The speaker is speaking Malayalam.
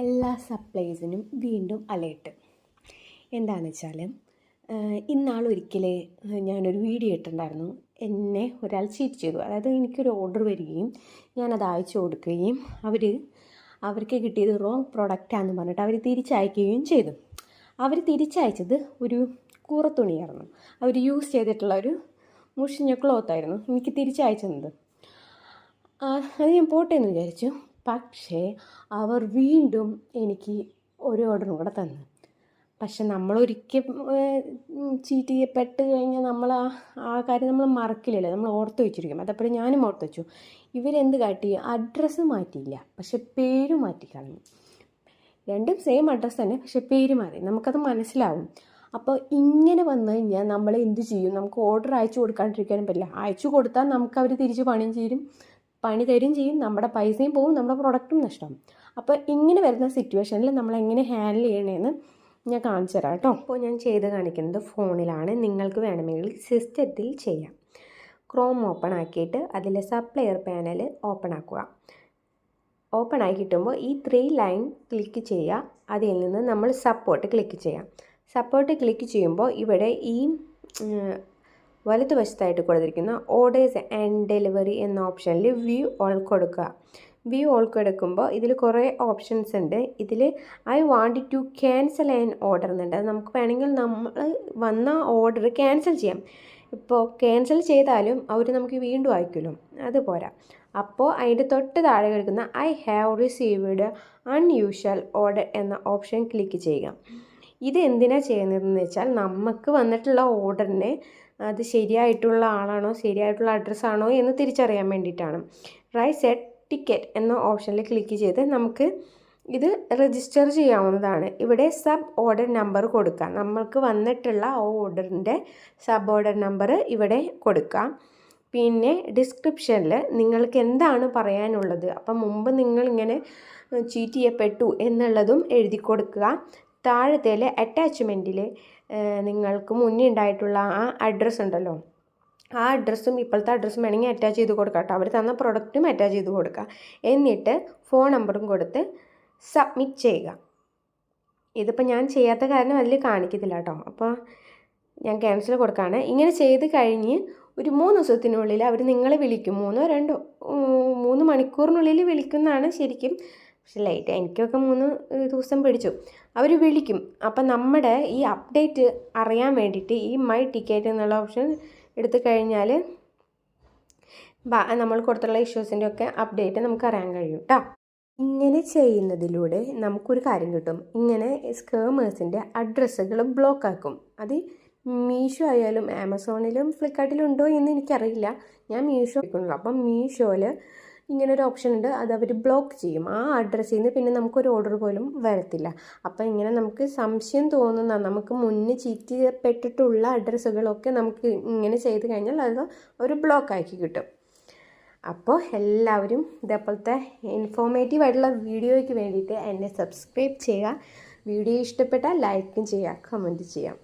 എല്ലാ സപ്ലൈസിനും വീണ്ടും അലേർട്ട് എന്താണെന്ന് വെച്ചാൽ ഇന്നാളൊരിക്കലേ ഞാനൊരു വീഡിയോ ഇട്ടിട്ടുണ്ടായിരുന്നു. എന്നെ ഒരാൾ ചീറ്റ് ചെയ്തു. അതായത് എനിക്കൊരു ഓർഡർ വരികയും ഞാനത് അയച്ചു കൊടുക്കുകയും അവർ അവർക്ക് കിട്ടിയത് റോങ് പ്രൊഡക്റ്റാന്ന് പറഞ്ഞിട്ട് അവർ തിരിച്ചയക്കുകയും ചെയ്തു. അവർ തിരിച്ചയച്ചത് ഒരു കൂറത്തുണിയായിരുന്നു. അവർ യൂസ് ചെയ്തിട്ടുള്ള ഒരു മുഷിഞ്ഞ ക്ലോത്തായിരുന്നു എനിക്ക് തിരിച്ചയച്ചത്. അത് ഞാൻ പോട്ടെ എന്ന് വിചാരിച്ചു. പക്ഷേ അവർ വീണ്ടും എനിക്ക് ഒരു ഓർഡറും കൂടെ തന്നു. പക്ഷെ നമ്മളൊരിക്കൽ ചീറ്റ് ചെയ്യപ്പെട്ട് കഴിഞ്ഞാൽ നമ്മൾ ആ ആ കാര്യം നമ്മൾ മറക്കില്ലല്ലോ. നമ്മൾ ഓർത്ത് വെച്ചിരിക്കും. അതപ്പോഴും ഞാനും ഓർത്ത് വെച്ചു. ഇവരെന്ത് കാട്ടി? അഡ്രസ്സ് മാറ്റിയില്ല. പക്ഷെ പേര് മാറ്റി കളഞ്ഞു. രണ്ടും സെയിം അഡ്രസ്സ് തന്നെ പക്ഷെ പേര് മാറി. നമുക്കത് മനസ്സിലാവും. അപ്പോൾ ഇങ്ങനെ വന്നു കഴിഞ്ഞാൽ നമ്മൾ എന്ത് ചെയ്യും? നമുക്ക് ഓർഡർ അയച്ചു കൊടുക്കാണ്ടിരിക്കാനും പറ്റില്ല. അയച്ചു കൊടുത്താൽ നമുക്ക് അവർ തിരിച്ച് പണിയും ചെയ്യും. പണി തരും ചെയ്യും നമ്മുടെ പൈസയും പോവും നമ്മുടെ പ്രൊഡക്റ്റും നഷ്ടം. അപ്പോൾ ഇങ്ങനെ വരുന്ന സിറ്റുവേഷനിൽ നമ്മൾ എങ്ങനെ ഹാൻഡിൽ ചെയ്യണമെന്ന് ഞാൻ കാണിച്ചു തരാം കേട്ടോ. അപ്പോൾ ഞാൻ ചെയ്ത് കാണിക്കുന്നത് ഫോണിലാണ് നിങ്ങൾക്ക് വേണമെങ്കിൽ സിസ്റ്റത്തിൽ ചെയ്യാം. ക്രോം ഓപ്പൺ ആക്കിയിട്ട് അതിലെ സപ്ലയർ പാനൽ ഓപ്പൺ ആക്കുക. ഓപ്പൺ ആയി കിട്ടുമ്പോൾ ഈ ത്രീ ലൈൻ ക്ലിക്ക് ചെയ്യുക. അതിൽ നിന്ന് നമ്മൾ സപ്പോർട്ട് ക്ലിക്ക് ചെയ്യാം. സപ്പോർട്ട് ക്ലിക്ക് ചെയ്യുമ്പോൾ ഇവിടെ ഈ വലതുവശത്തായിട്ട് കൊടുത്തിരിക്കുന്ന ഓർഡേഴ്സ് ആൻഡ് ഡെലിവറി എന്ന ഓപ്ഷനിൽ വ്യൂ ഓൾ കൊടുക്കുക. വ്യൂ ഓൾ കൊടുക്കുമ്പോൾ ഇതിൽ കുറേ ഓപ്ഷൻസ് ഉണ്ട്. ഇതിൽ I want to cancel an order എന്നുണ്ട്. നമുക്ക് വേണമെങ്കിൽ നമ്മൾ വന്ന ഓർഡർ ക്യാൻസൽ ചെയ്യാം. ഇപ്പോൾ ക്യാൻസൽ ചെയ്താലും അവർ നമുക്ക് വീണ്ടും അയക്കുമല്ലോ അത് പോരാ. അപ്പോൾ അതിന്റെ തൊട്ട് താഴെ കിടക്കുന്ന I have received unusual order എന്ന ഓപ്ഷൻ ക്ലിക്ക് ചെയ്യുക. ഇത് എന്തിനാണ് ചെയ്യുന്നതെന്ന് വെച്ചാൽ നമുക്ക് വന്നിട്ടുള്ള ഓർഡറിനെ അത് ശരിയായിട്ടുള്ള ആളാണോ ശരിയായിട്ടുള്ള അഡ്രസ്സാണോ എന്ന് തിരിച്ചറിയാൻ വേണ്ടിയിട്ടാണ്. റൈ സെറ്റ് ടിക്കറ്റ് എന്ന ഓപ്ഷനിൽ ക്ലിക്ക് ചെയ്ത് നമുക്ക് ഇത് രജിസ്റ്റർ ചെയ്യാവുന്നതാണ്. ഇവിടെ സബ് ഓർഡർ നമ്പർ കൊടുക്കാം. നമ്മൾക്ക് വന്നിട്ടുള്ള ആ ഓർഡറിന്റെ സബ് ഓർഡർ നമ്പർ ഇവിടെ കൊടുക്കാം. പിന്നെ ഡിസ്ക്രിപ്ഷനിൽ നിങ്ങൾക്ക് എന്താണ് പറയാനുള്ളത്? അപ്പം മുമ്പ് നിങ്ങളിങ്ങനെ ചീറ്റ് ചെയ്യപ്പെട്ടു എന്നുള്ളതും എഴുതി കൊടുക്കുക. താഴത്തേലെ അറ്റാച്ച്മെന്റിൽ നിങ്ങൾക്ക് മുന്നേ ഉണ്ടായിട്ടുള്ള ആ അഡ്രസ്സ് ഉണ്ടല്ലോ. ആ അഡ്രസ്സും ഇപ്പോഴത്തെ അഡ്രസ്സും വേണമെങ്കിൽ അറ്റാച്ച് ചെയ്ത് കൊടുക്കാം കേട്ടോ. അവർ തന്ന പ്രൊഡക്റ്റും അറ്റാച്ച് ചെയ്ത് കൊടുക്കുക. എന്നിട്ട് ഫോൺ നമ്പറും കൊടുത്ത് സബ്മിറ്റ് ചെയ്യുക. ഇതിപ്പോൾ ഞാൻ ചെയ്യാത്ത കാരണം അതിൽ കാണിക്കത്തില്ല കേട്ടോ. അപ്പോൾ ഞാൻ ക്യാൻസൽ കൊടുക്കുകയാണ്. ഇങ്ങനെ ചെയ്ത് കഴിഞ്ഞ് ഒരു മൂന്ന് ദിവസത്തിനുള്ളിൽ അവർ നിങ്ങളെ വിളിക്കും. മൂന്നോ രണ്ടോ മൂന്ന് മണിക്കൂറിനുള്ളിൽ വിളിക്കുന്നതാണ് ശരിക്കും പക്ഷെ ലൈറ്റ് എനിക്കൊക്കെ മൂന്ന് ദിവസം പിടിച്ചു. അവർ വിളിക്കും. അപ്പം നമ്മുടെ ഈ അപ്ഡേറ്റ് അറിയാൻ വേണ്ടിയിട്ട് ഈ മൈ ടിക്കറ്റ് എന്നുള്ള ഓപ്ഷൻ എടുത്തു കഴിഞ്ഞാൽ നമ്മൾ കൊടുത്തുള്ള ഇഷ്യൂസിന്റെ ഒക്കെ അപ്ഡേറ്റ് നമുക്ക് അറിയാൻ കഴിയും കേട്ടോ ഇങ്ങനെ ചെയ്യുന്നതിലൂടെ നമുക്കൊരു കാര്യം കിട്ടും. ഇങ്ങനെ സ്കേമേഴ്സിന്റെ അഡ്രസ്സുകൾ ബ്ലോക്ക് ആക്കും. അത് മീഷോ ആയാലും ആമസോണിലും ഫ്ലിപ്കാർട്ടിലും ഉണ്ടോ എന്ന് എനിക്കറിയില്ല. ഞാൻ മീഷോ അപ്പം മീഷോയിൽ ഇങ്ങനെ ഒരു ഓപ്ഷൻ ഉണ്ട്. അത് അവർ ബ്ലോക്ക് ചെയ്യും. ആ അഡ്രസ്സിൽ നിന്ന് പിന്നെ നമുക്കൊരു ഓർഡർ പോലും വരത്തില്ല. അപ്പം ഇങ്ങനെ നമുക്ക് സംശയം തോന്നുന്ന നമുക്ക് മുന്നേ ചീറ്റ് ചെയ്യപ്പെട്ടിട്ടുള്ള അഡ്രസ്സുകളൊക്കെ നമുക്ക് ഇങ്ങനെ ചെയ്ത് കഴിഞ്ഞാൽ അത് ഒരു ബ്ലോക്ക് ആക്കി കിട്ടും. അപ്പോൾ എല്ലാവരും ഇതേപോലത്തെ ഇൻഫോർമേറ്റീവ് ആയിട്ടുള്ള വീഡിയോയ്ക്ക് വേണ്ടിയിട്ട് എന്നെ സബ്സ്ക്രൈബ് ചെയ്യുക. വീഡിയോ ഇഷ്ടപ്പെട്ടാൽ ലൈക്കും ചെയ്യുക കമന്റ് ചെയ്യാം